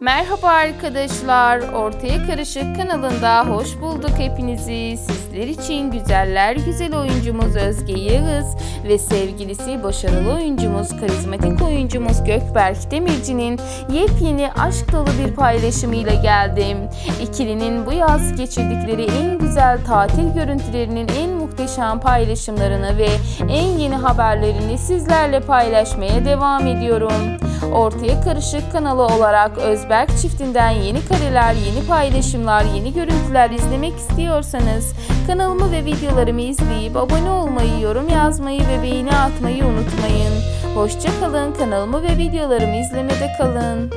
Merhaba arkadaşlar, Ortaya Karışık kanalında hoş bulduk hepinizi. Sizler için güzeller güzel oyuncumuz Özge Yağız ve sevgilisi başarılı oyuncumuz, karizmatik oyuncumuz Gökberk Demirci'nin yepyeni aşk dolu bir paylaşımıyla geldim. İkilinin bu yaz geçirdikleri en güzel tatil görüntülerinin en muhteşem paylaşımlarını ve en yeni haberlerini sizlerle paylaşmaya devam ediyorum. Ortaya Karışık kanalı olarak Özberk çiftinden yeni kareler, yeni paylaşımlar, yeni görüntüler izlemek istiyorsanız kanalımı ve videolarımı izleyip abone olmayı, yorum yazmayı ve beğeni atmayı unutmayın. Hoşçakalın, kanalımı ve videolarımı izlemede kalın.